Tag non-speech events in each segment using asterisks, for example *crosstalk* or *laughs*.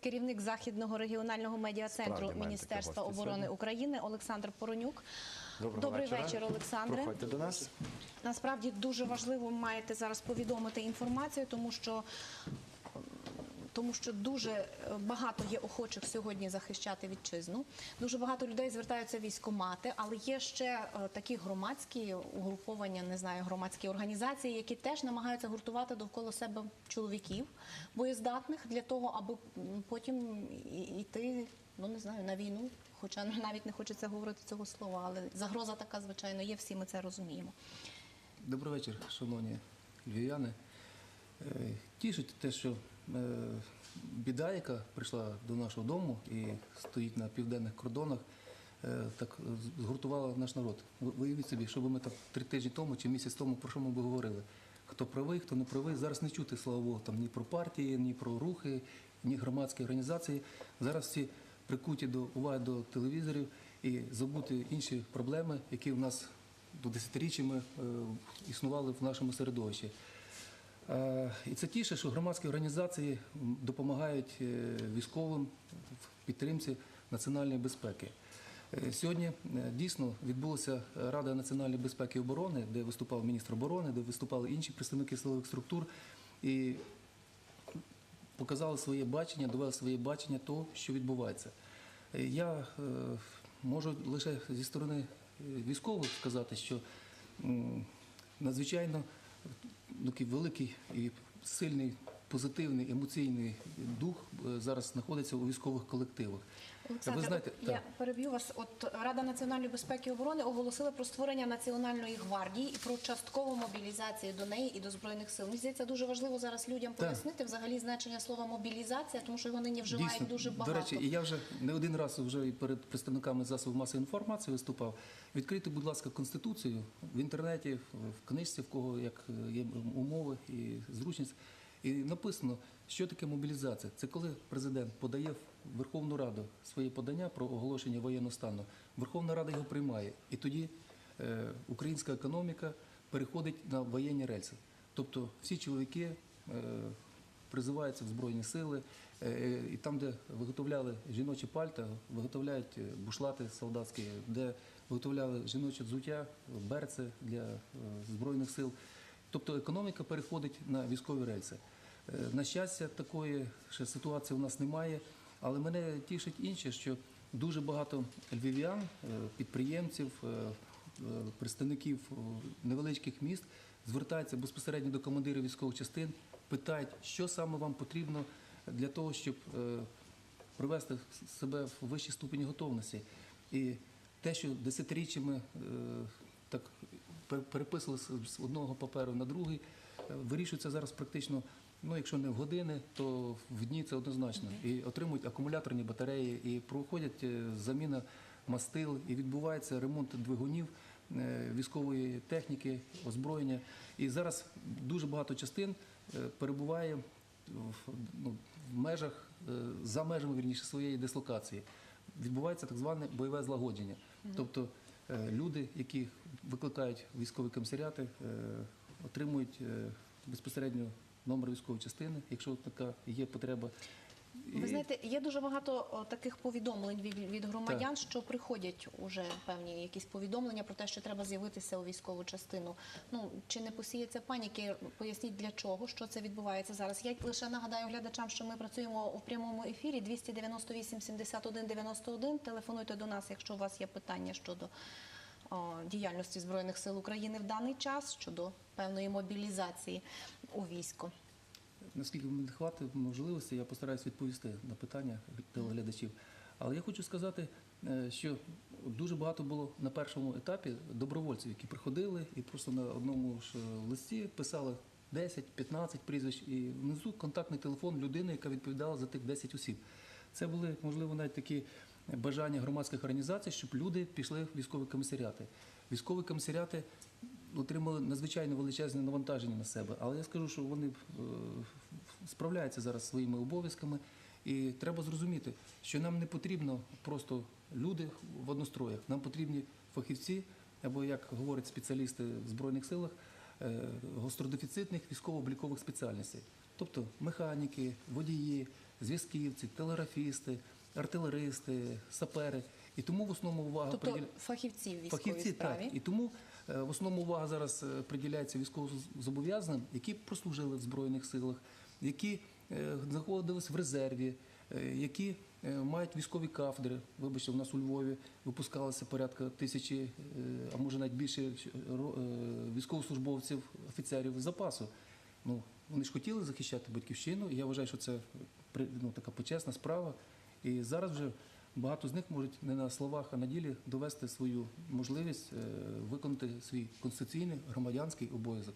керівник західного регіонального медіа центру Справді, Міністерства оборони сьогодні. України Олександр Поронюк. Доброго Добрий вечора. вечір, Олександре. Проходьте до нас. Насправді дуже важливо маєте зараз повідомити інформацію, тому що. Тому що дуже е, багато є охочих сьогодні захищати вітчизну. Дуже багато людей звертаються військомати, але є ще е, такі громадські угруповання, не знаю, громадські організації, які теж намагаються гуртувати довкола себе чоловіків боєздатних для того, аби потім йти, ну не знаю, на війну. Хоча *laughs* навіть не хочеться говорити цього слова, але загроза така, звичайно, є. Всі ми це розуміємо. Добрий вечір, шановні львів'яни. Е, Тішить те, що біда, яка прийшла до нашого дому і стоїть на південних кордонах, е, так згуртувала наш народ. Ви- Уявіть собі, що би ми так три тижні тому чи місяць тому про що ми би говорили. Хто правий, хто не правий. Зараз не чути, слава Богу, там ні про партії, ні про рухи, ні громадські організації. Зараз всі прикуті до уваги до телевізорів і забути інші проблеми, які в нас до десятиріччями е, існували в нашому середовищі. Е, І це тіше, що громадські організації допомагають е, військовим в підтримці національної безпеки. Е, Сьогодні дійсно відбулася Рада національної безпеки і оборони, де виступав міністр оборони, де виступали інші представники силових структур. І показали своє бачення, довели своє бачення того, що відбувається. Я можу лише зі сторони військових сказати, що надзвичайно такий великий і сильний позитивний емоційний дух е, зараз знаходиться у військових колективах. Олександр, Ви знаєте, я так. переб'ю вас. От Рада національної безпеки і оборони оголосила про створення національної гвардії і про часткову мобілізацію до неї і до збройних сил. Мені здається, дуже важливо зараз людям пояснити взагалі значення слова мобілізація, тому що його нині вживають Дійсно, дуже багато. До речі, і я вже не один раз вже і перед представниками засобів масової інформації виступав. Відкрийте, будь ласка, конституцію в інтернеті, в книжці, в кого як є умови і зручність. І написано, що таке мобілізація. Це коли президент подає в Верховну Раду своє подання про оголошення воєнного стану. Верховна Рада його приймає, і тоді е, українська економіка переходить на воєнні рельси. Тобто всі чоловіки. Е, призиваються в Збройні сили, Е, і там, де виготовляли жіночі пальта, виготовляють бушлати солдатські, де виготовляли жіноче взуття, берці для Збройних сил. Тобто економіка переходить на військові рельси. Е, На щастя, такої ще ситуації у нас немає, але мене тішить інше, що дуже багато львів'ян, е, підприємців, е, представників невеличких міст звертаються безпосередньо до командирів військових частин, питають, що саме вам потрібно для того, щоб привести себе в вищий ступінь готовності. І те, що десятиріччями так переписували з- одного паперу на другий, е, вирішується зараз практично, ну якщо не в години, то в дні це однозначно. І отримують акумуляторні батареї, і проходять е, заміна мастил, і відбувається ремонт двигунів. е, Військової техніки, озброєння, і зараз дуже багато частин перебуває в, ну, в межах за межами вірніше своєї дислокації. Відбувається так зване бойове злагодження. Тобто люди, які викликають військові комісаріати, е, отримують е, безпосередньо номер військової частини, якщо така є потреба. Ви знаєте, є дуже багато таких повідомлень від, громадян, що приходять уже певні якісь повідомлення про те, що треба з'явитися у військову частину. Ну чи не посіється паніки? Поясніть для чого, що це відбувається зараз. Я лише нагадаю глядачам, що ми працюємо у прямому ефірі 298 71 91. Телефонуйте до нас, якщо у вас є питання щодо. Діяльності збройних сил України в даний час щодо певної мобілізації у військо. Наскільки мені хватить можливості, я постараюсь відповісти на питання телеглядачів. Але я хочу сказати, е, що дуже багато було на першому етапі добровольців, які приходили і просто на одному ж е, листі писали 10-15 прізвищ, і внизу контактний телефон людини, яка відповідала за тих 10 осіб. Це були, можливо, навіть такі бажання громадських організацій, щоб люди пішли в військові комісаріати. Військові комісаріати отримали надзвичайно величезне навантаження на себе. Але я скажу, що вони е, справляються зараз своїми обов'язками. І треба зрозуміти, що нам не потрібно просто люди в одностроях, нам потрібні фахівці, або як говорять спеціалісти в Збройних силах, е, гостродефіцитних військово-облікових спеціальностей. Тобто механіки, водії, зв'язківці, телеграфісти, артилеристи, сапери. І тому в основному увага Тобто приділя- фахівці в військовій Фахівці справі. так. І тому в основному увага зараз е, приділяється військовозобов'язаним, які прослужили в Збройних силах, які е, знаходились в резерві, е, які е, мають військові кафедри. Вибачте, у нас у Львові випускалося порядка тисячі, е, а може навіть більше е, е, військовослужбовців, офіцерів запасу. Ну, вони ж хотіли захищати батьківщину, і я вважаю, що це ну, така почесна справа. І зараз вже багато з них можуть не на словах, а на ділі довести свою можливість е, виконати свій конституційний громадянський обов'язок.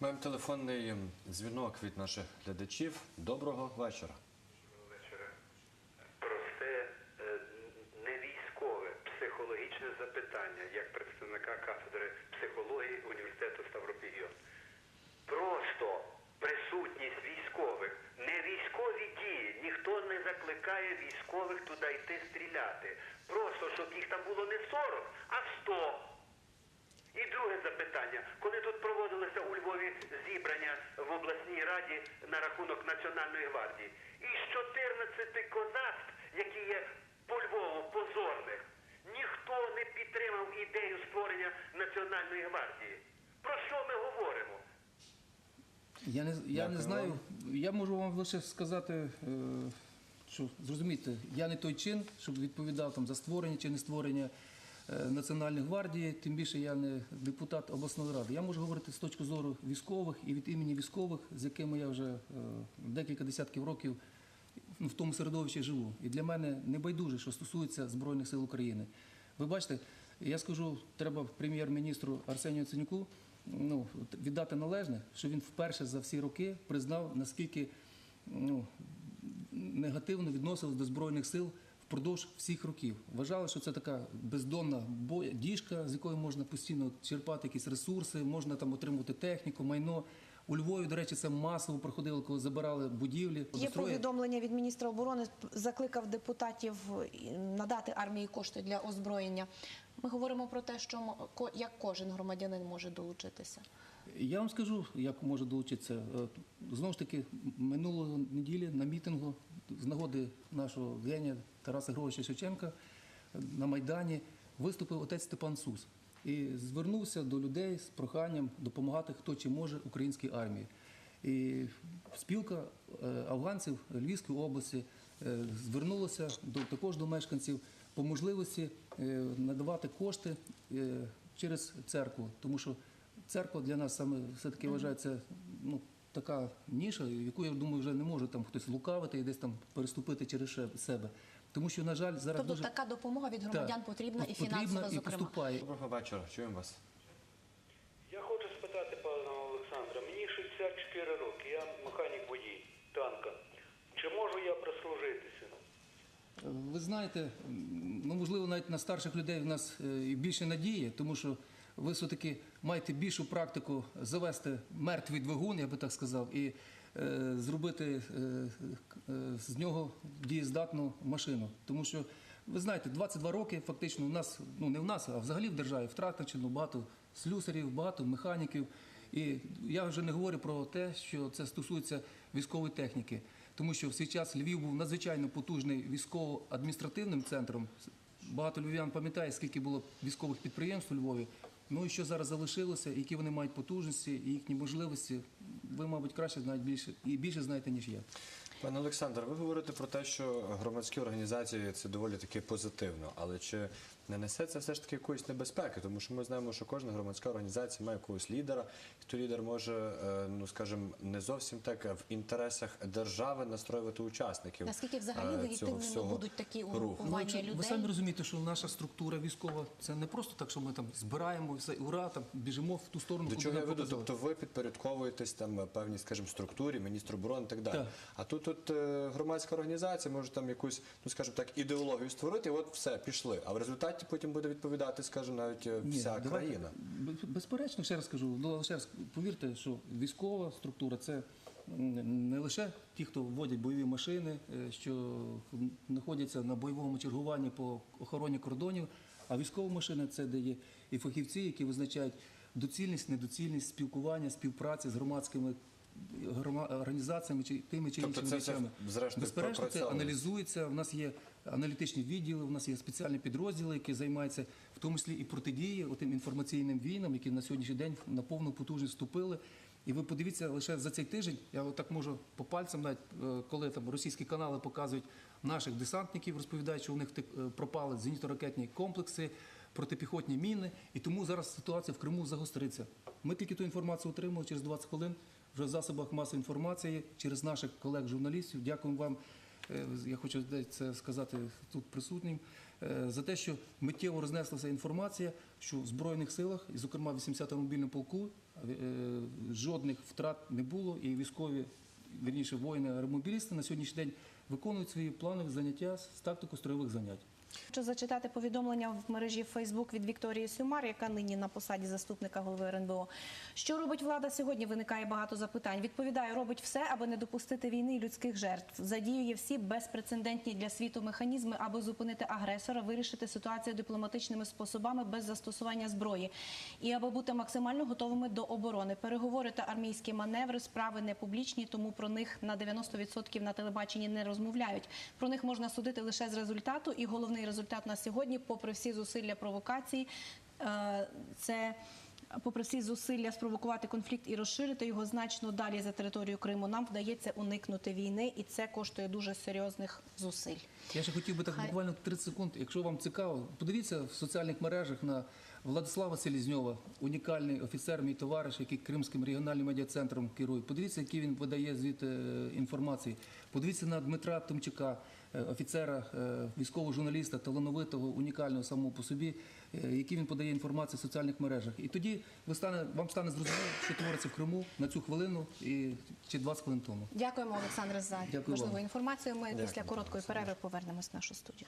Маємо телефонний дзвінок від наших глядачів. Доброго вечора. Просте, е, не військове, психологічне запитання як представника кафедри психології університету Ставропігіон. Просто присутність військових, не військові дії, ніхто не закликає військових туди йти стріляти. Просто щоб їх там було не 40, а 100. І друге запитання. Коли тут проводилося у Львові зібрання в обласній раді на рахунок Національної гвардії, із 14 козацтв, які є по Львову позорних, ніхто не підтримав ідею створення Національної гвардії. Про що ми говоримо? Я не, я Дякую не знаю, я можу вам лише сказати, е, що зрозумійте, я не той чин, щоб відповідав там за створення чи не створення е, Національної гвардії, тим більше я не депутат обласної ради. Я можу говорити з точки зору військових і від імені військових, з якими я вже е, декілька десятків років ну, в тому середовищі живу. І для мене не байдуже, що стосується Збройних сил України. Ви бачите, я скажу, треба прем'єр-міністру Арсенію Ценюку ну, віддати належне, що він вперше за всі роки признав, наскільки ну, негативно відносились до Збройних сил впродовж всіх років. Вважали, що це така бездонна діжка, з якої можна постійно черпати якісь ресурси, можна там отримувати техніку, майно. У Львові, до речі, це масово проходило, коли забирали будівлі. Є повідомлення від міністра оборони, закликав депутатів е, надати армії кошти для озброєння. Ми говоримо про те, що як кожен громадянин може долучитися. Я вам скажу, як може долучитися. Е, Знову ж таки, минулої неділі на мітингу з нагоди нашого генія Тараса Григоровича Шевченка е, на Майдані виступив отець Степан Сус і звернувся до людей з проханням допомагати хто чи може українській армії. І спілка е, афганців Львівської області звернулася до також до мешканців по можливості надавати кошти через церкву, тому що церква для нас саме все-таки вважається ну, така ніша, яку я думаю, вже не може там хтось лукавити і десь там переступити через себе. Тому що, на жаль, зараз Тобто дуже така допомога від громадян Так, потрібна і фінансова, і зокрема. поступає. Доброго вечора. Чуємо вас. Я хочу спитати пана Олександра. Мені 64 роки, я механік водій танка. Чи можу я прослужитися? Ви знаєте, ну можливо, навіть на старших людей в нас е, і більше надії, тому що ви все-таки маєте більшу практику завести мертвий двигун, я би так сказав, і е, зробити е, е, з нього дієздатну машину. Тому що ви знаєте, 22 роки фактично у нас, ну не в нас, а взагалі в державі втрачено багато слюсарів, багато механіків. І я вже не говорю про те, що це стосується військової техніки, тому що в свій час Львів був надзвичайно потужний військово-адміністративним центром. Багато львів'ян пам'ятає, скільки було військових підприємств у Львові. Ну і що зараз залишилося, які вони мають потужності і їхні можливості. Ви, мабуть, краще знаєте більше і більше знаєте, ніж я. Пане Олександр, ви говорите про те, що громадські організації це доволі таки позитивно, але чи не несе це все ж таки якоїсь небезпеки? Тому що ми знаємо, що кожна громадська організація має якогось лідера, і той лідер може, е, ну скажімо, не зовсім так в інтересах держави настроювати учасників. Наскільки взагалі е, легітимними будуть такі угрупування якщо- людей? ви самі розумієте, що наша структура військова це не просто так, що ми там збираємо все, ура, там біжимо в ту сторону, До куди чого я веду? Тобто ви підпорядковуєтесь там певній, скажімо, структурі, міністру оборони і так далі. Так. А тут, тут е, громадська організація може там якусь, ну скажімо так, ідеологію створити, і от все, пішли. А в результаті потім буде відповідати, скажімо, навіть е, Ні, вся давайте, країна. Безперечно, ще раз кажу, ну, ще раз повірте, що військова структура це не лише ті, хто вводять бойові машини, е, що знаходяться на бойовому чергуванні по охороні кордонів, а військова машина це де є і фахівці, які визначають доцільність, недоцільність спілкування, співпраці з громадськими грома- організаціями чи тими чи Тобто іншими речами. Безперечно, це аналізується. У нас є аналітичні відділи, у нас є спеціальні підрозділи, які займаються в тому числі і протидією тим інформаційним війнам, які на сьогоднішній день на повну потужність вступили. І ви подивіться лише за цей тиждень, я отак можу по пальцям, навіть е, коли там російські канали показують наших десантників, розповідають, що у них е, пропали зенітно-ракетні комплекси, протипіхотні міни, і тому зараз ситуація в Криму загостриться. Ми тільки ту інформацію отримали через 20 хвилин вже в засобах масової інформації, через наших колег-журналістів. Дякуємо вам. е, Я хочу це сказати тут присутнім е, за те, що миттєво рознеслася інформація, що в збройних силах, і зокрема в 80-му мобільному полку, е, жодних втрат не було, і військові, вірніше, воїни-аеромобілісти на сьогоднішній день виконують свої планові заняття з тактико-строєвих занять. Хочу зачитати повідомлення в мережі Фейсбук від Вікторії Сюмар, яка нині на посаді заступника голови РНБО. Що робить влада сьогодні? Виникає багато запитань. Відповідає, робить все, аби не допустити війни і людських жертв. Задіює всі безпрецедентні для світу механізми, аби зупинити агресора, вирішити ситуацію дипломатичними способами без застосування зброї і аби бути максимально готовими до оборони. Переговори та армійські маневри справи не публічні, тому про них на 90% на телебаченні не розмовляють. Про них можна судити лише з результату, і головний результат на сьогодні, попри всі зусилля провокації, е, це. Попри всі зусилля спровокувати конфлікт і розширити його значно далі за територію Криму, нам вдається уникнути війни, і це коштує дуже серйозних зусиль. Я ще хотів би так буквально 30 секунд, якщо вам цікаво, подивіться в соціальних мережах на Владислава Селізньова, унікальний офіцер, мій товариш, який Кримським регіональним медіа-центром керує. Подивіться, які він видає звідти е, інформації. Подивіться на Дмитра Томчука, е, офіцера, е, військового журналіста, талановитого, унікального самого по собі, який він подає інформацію в соціальних мережах. І тоді ви стане, вам стане зрозуміло, що твориться в Криму на цю хвилину і чи 20 хвилин тому. Дякуємо, Олександре, за Дякую важливу вам. інформацію. Ми після короткої перерви повернемось в нашу студію.